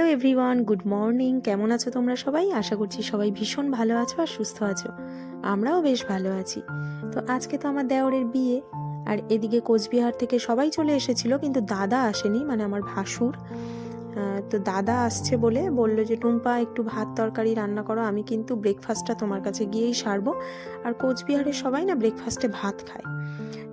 Everyone good morning কেমন আছো তোমরা সবাই? আশা করছি সবাই ভীষণ ভালো আছো আর সুস্থ আছো। আমরাও বেশ ভালো আছি। তো আজকে তো আমার দেওরের বিয়ে, আর এদিকে কোচবিহার থেকে সবাই চলে এসেছিল, কিন্তু দাদা আসেনি মানে আমার ভাসুর। তো দাদা আসছে বলে বলল যে, টুম্পা, একটু ভাত তরকারি রান্না করো, আমি কিন্তু ব্রেকফাস্টটা তোমার কাছে গিয়েই সারবো। আর কোচবিহারের সবাই না ব্রেকফাস্টে ভাত খায়।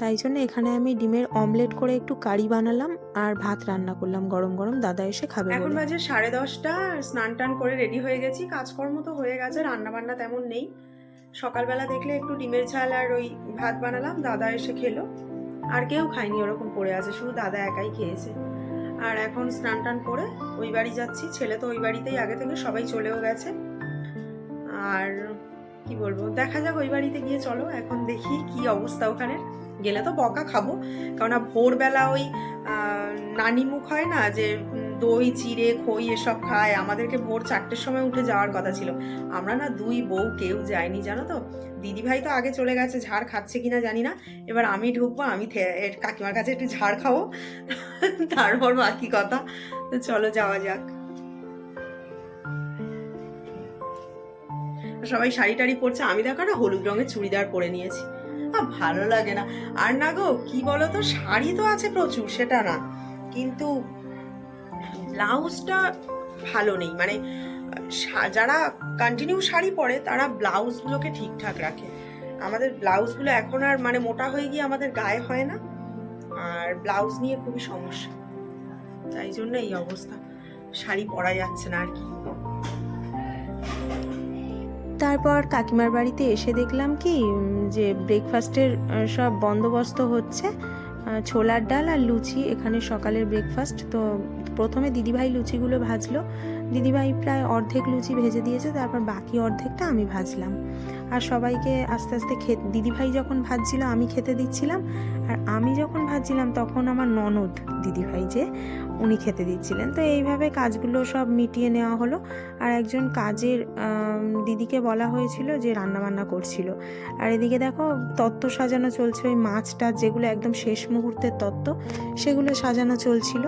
তাই জন্য এখানে আমি ডিমের অমলেট করে একটু কারি বানালাম আর ভাত রান্না করলাম গরম গরম। দাদা এসে খাবে এখন বাজে সাড়ে দশটা স্নান টান করে রেডি হয়ে গেছি। কাজকর্ম তো হয়ে গেছে রান্না বান্না তেমন নেই। সকালবেলা দেখলে একটু ডিমের ঝাল আর ওই ভাত বানালাম দাদা এসে খেলো। আর কেউ খায়নি ওরকম পড়ে আছে শুধু দাদা একাই খেয়েছে। আর এখন স্নান টান করে ওই বাড়ি যাচ্ছি। ছেলে তো ওই বাড়িতেই আগে থেকে সবাই চলেও গেছে। আর কি বলব? দেখা যাক ওই বাড়িতে গিয়ে চলো এখন দেখি কি অবস্থা ওখানে গেলে তো বকা খাব কেননা ভোরবেলা ওই আহ, নানি মুখ হয় না যে দই চিড়ে খই এসব খায় আমাদেরকে ভোর চারটের সময় উঠে যাওয়ার কথা ছিল। আমরা না দুই বউ কেউ যায়নি জানো তো? দিদি ভাই তো আগে চলে গেছে ঝাড় খাচ্ছে কিনা জানি না। এবার আমি ঢুকবো আমি কাকিমার কাছে একটু ঝাড় খাব। তারপর বাকি কথা। তো চলো যাওয়া যাক। সবাই শাড়ি টাড়ি পরছে আমি দেখো না হলুদ রঙের চুড়িদার পরে নিয়েছি। আহ, ভালো লাগে না। আর না গো কি বলো তো শাড়ি তো আছে প্রচুর সেটা না। কিন্তু ব্লাউজটা ভালো নেই। মানে যারা কন্টিনিউ শাড়ি পরে তারা ব্লাউজগুলোকে ঠিকঠাক রাখে। আমাদের ব্লাউজগুলো এখন আর মানে মোটা হয়ে গিয়ে আমাদের গায়ে হয় না। আর ব্লাউজ নিয়ে খুবই সমস্যা। তাই জন্য এই অবস্থা। শাড়ি পরা যাচ্ছে না আর কি। তারপর কাকিমার বাড়িতে এসে দেখলাম কি যে ব্রেকফাস্টের সব বন্দোবস্ত হচ্ছে ছোলার ডাল আর লুচি, এখানে সকালের ব্রেকফাস্ট তো প্রথমে দিদিভাই লুচিগুলো ভাজলো। দিদিভাই প্রায় অর্ধেক লুচি ভেজে দিয়েছে, তারপর বাকি অর্ধেকটা আমি ভাজলাম। আর সবাইকে আস্তে আস্তে খে দিদিভাই যখন ভাজছিল, আমি খেতে দিচ্ছিলাম, আর আমি যখন ভাজছিলাম, তখন আমার ননদ, দিদিভাই যে উনি খেতে দিচ্ছিলেন। তো এইভাবে কাজগুলো সব মিটিয়ে নেওয়া হলো। আর একজন কাজের দিদিকে বলা হয়েছিল যে রান্না বান্না করছিল। আর এদিকে দেখো, তত্ত্ব সাজানো চলছে। ওই মাছটা যেগুলো একদম শেষ মুহূর্তের তত্ত্ব, সেগুলো সাজানো চলছিল।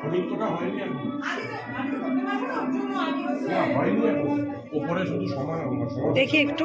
পরীক্ষাটা হয়নি এখন। না হয়নি এখন। ওপরে শুধু সমান সমান দেখি একটু।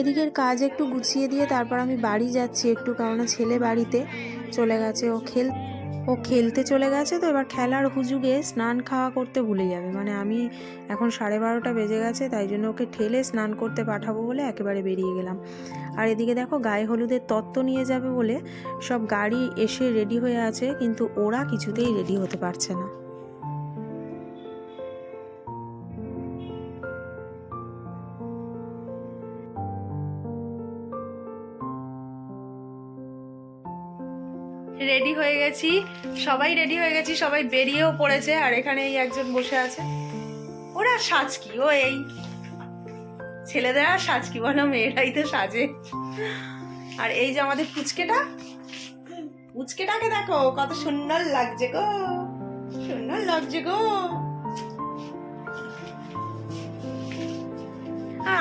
এদিকের কাজ একটু গুছিয়ে দিয়ে তারপর আমি বাড়ি যাচ্ছি একটু কারণ ছেলে বাড়িতে চলে গেছে। ও খেল, ও খেলতে চলে গেছে তো এবার খেলার হুজুগে স্নান খাওয়া করতে ভুলে যাবে। মানে আমি এখন সাড়ে বারোটা বেজে গেছে, তাই জন্য ওকে ঠেলে স্নান করতে পাঠাবো বলে একেবারে বেরিয়ে গেলাম। আর এদিকে দেখো গায়ে হলুদের তত্ত্ব নিয়ে যাবে বলে সব গাড়ি এসে রেডি হয়ে আছে, কিন্তু ওরা কিছুতেই রেডি হতে পারছে না। রেডি হয়ে গেছি। সবাই রেডি হয়ে গেছি, সবাই বেরিয়েও পড়েছে, আর এখানে এই একজন বসে আছে। ওরা সাজ কি ও এই। ছেলেদের আর সাজ কি বলো, মেয়েরাই তো সাজে। আর এই যে আমাদের পুচকেটা, পুচকেটাকে দেখো, কত সুন্দর লাগছে গো, সুন্দর লাগছে গো।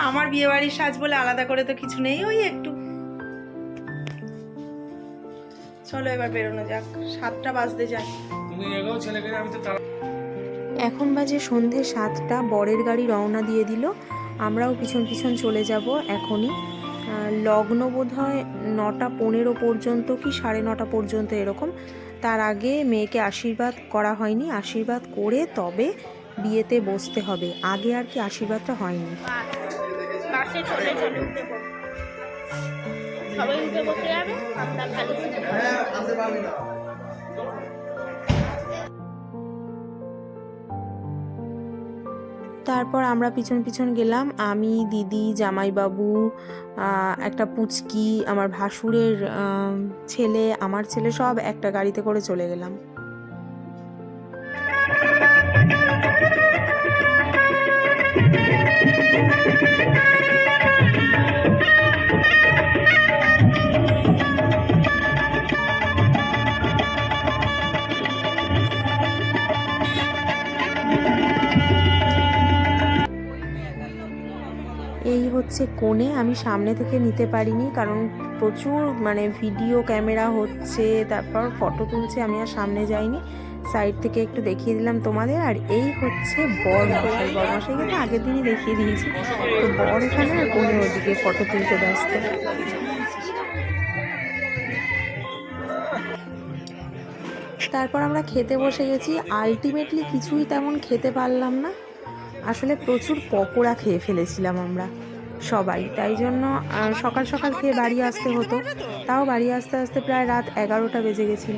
আমার বিয়ে বাড়ির সাজ বলে আলাদা করে তো কিছু নেই, ওই একটু চলো এবার বেরোনো যাক। সাতটা বাজতে যায়। তুমি এগোও ছেলেকে আমি তো এখন বাজে সন্ধে সাতটা বরের গাড়ি রওনা দিয়ে দিল। আমরাও পিছন পিছন চলে যাব এখনই। লগ্ন বোধ হয় নটা পনেরো পর্যন্ত কি সাড়ে নটা পর্যন্ত এরকম। তার আগে মেয়েকে আশীর্বাদ করা হয়নি। আশীর্বাদ করে তবে বিয়েতে বসতে হবে। আগে আর কি আশীর্বাদটা হয়নি। বাসে চলে চলে উঠে পড়ব। সবাই উঠে বসে যাবে আমরা খালি তারপর আমরা পিছন পিছন গেলাম। আমি দিদি জামাইবাবু একটা পুচকি আমার ভাসুরের ছেলে আমার ছেলে সব একটা গাড়িতে করে চলে গেলাম। এই হচ্ছে কোণে আমি সামনে থেকে নিতে পারিনি, কারণ প্রচুর মানে ভিডিও ক্যামেরা হচ্ছে, তারপর ফটো তুলছে, আমি আর সামনে যাইনি। সাইড থেকে একটু দেখিয়ে দিলাম তোমাদের, আর এই হচ্ছে বর মশাই। বর মশাইকে তো আগের দিনই দেখিয়ে দিয়েছি। তো বর এখানে আর কোণে ওদিকে ফটো তুলতে ব্যস্ত। তারপর আমরা খেতে বসে গেছি। আলটিমেটলি কিছুই তেমন খেতে পারলাম না। আসলে প্রচুর পকোড়া খেয়ে ফেলেছিলাম আমরা। সবাই। তাই জন্য সকাল সকাল খেয়ে বাড়ি আসতে হতো। তাও বাড়ি আসতে আসতে প্রায় রাত এগারোটা বেজে গেছিল।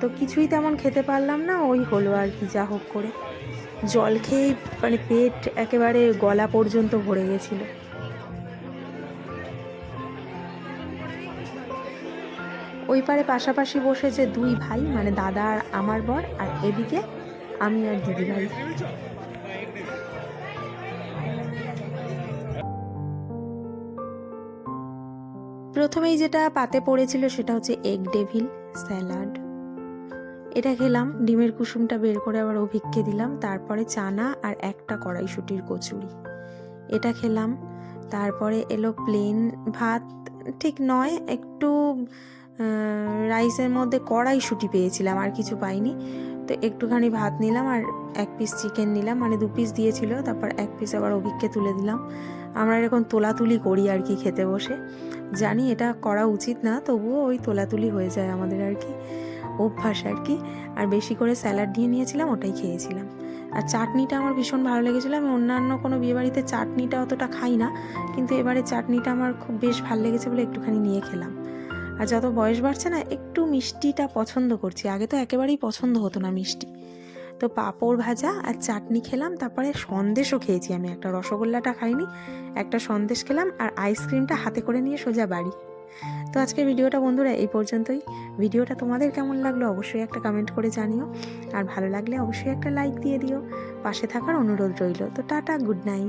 তো কিছুই তেমন খেতে পারলাম না, ওই হলো আর কি, যা হোক করে। জল খেয়েই মানে পেট একেবারে গলা পর্যন্ত ভরে গেছিল। ওই পারে পাশাপাশি বসেছে দুই ভাই মানে দাদা আর আমার বর, আর এদিকে আমি আর দিদি ভাই প্রথমেই যেটা পাতে পড়েছিল সেটা হচ্ছে এগ ডেভিল স্যালাড এটা খেলাম, ডিমের কুসুমটা বের করে আবার অভিক্ষে দিলাম, তারপরে চানা আর একটা কড়াইশুটির কচুরি। এটা খেলাম, তারপরে এলো প্লেন ভাত। ঠিক নয়, একটু রাইসের মধ্যে কড়াই কড়াইশুটি পেয়েছিলাম, আর কিছু পাইনি। তো একটুখানি ভাত নিলাম আর এক পিস চিকেন নিলাম মানে দু পিস দিয়েছিল, তারপর এক পিস আবার অভিককে তুলে দিলাম। আমরা এরকম তোলাতুলি করি আর কি খেতে বসে। জানি এটা করা উচিত না, তবুও ওই তোলাতুলি হয়ে যায় আমাদের আর কি, অভ্যাস আর কি। আর বেশি করে স্যালাড নিয়ে নিয়েছিলাম, ওটাই খেয়েছিলাম। আর চাটনিটা আমার ভীষণ ভালো লেগেছিলো, আমি অন্যান্য কোনো বিয়েবাড়িতে চাটনিটা অতটা খাই না, কিন্তু এবারে চাটনিটা আমার খুব বেশ ভালো লেগেছে বলে একটুখানি নিয়ে খেলাম। আর যত বয়স বাড়ছে না, একটু মিষ্টিটা পছন্দ করছি। আগে তো একেবারেই পছন্দ হতো না মিষ্টি। তো পাঁপড় ভাজা আর চাটনি খেলাম, তারপরে সন্দেশও খেয়েছি আমি। একটা রসগোল্লাটা খাইনি, একটা সন্দেশ খেলাম আর আইসক্রিমটা হাতে করে নিয়ে সোজা বাড়ি। তো আজকের ভিডিওটা বন্ধুরা এই পর্যন্তই। ভিডিওটা তোমাদের কেমন লাগল অবশ্যই একটা কমেন্ট করে জানিও। আর ভালো লাগলে অবশ্যই একটা লাইক দিয়ে দিও। পাশে থাকার অনুরোধ রইল। তো টাটা গুড নাইট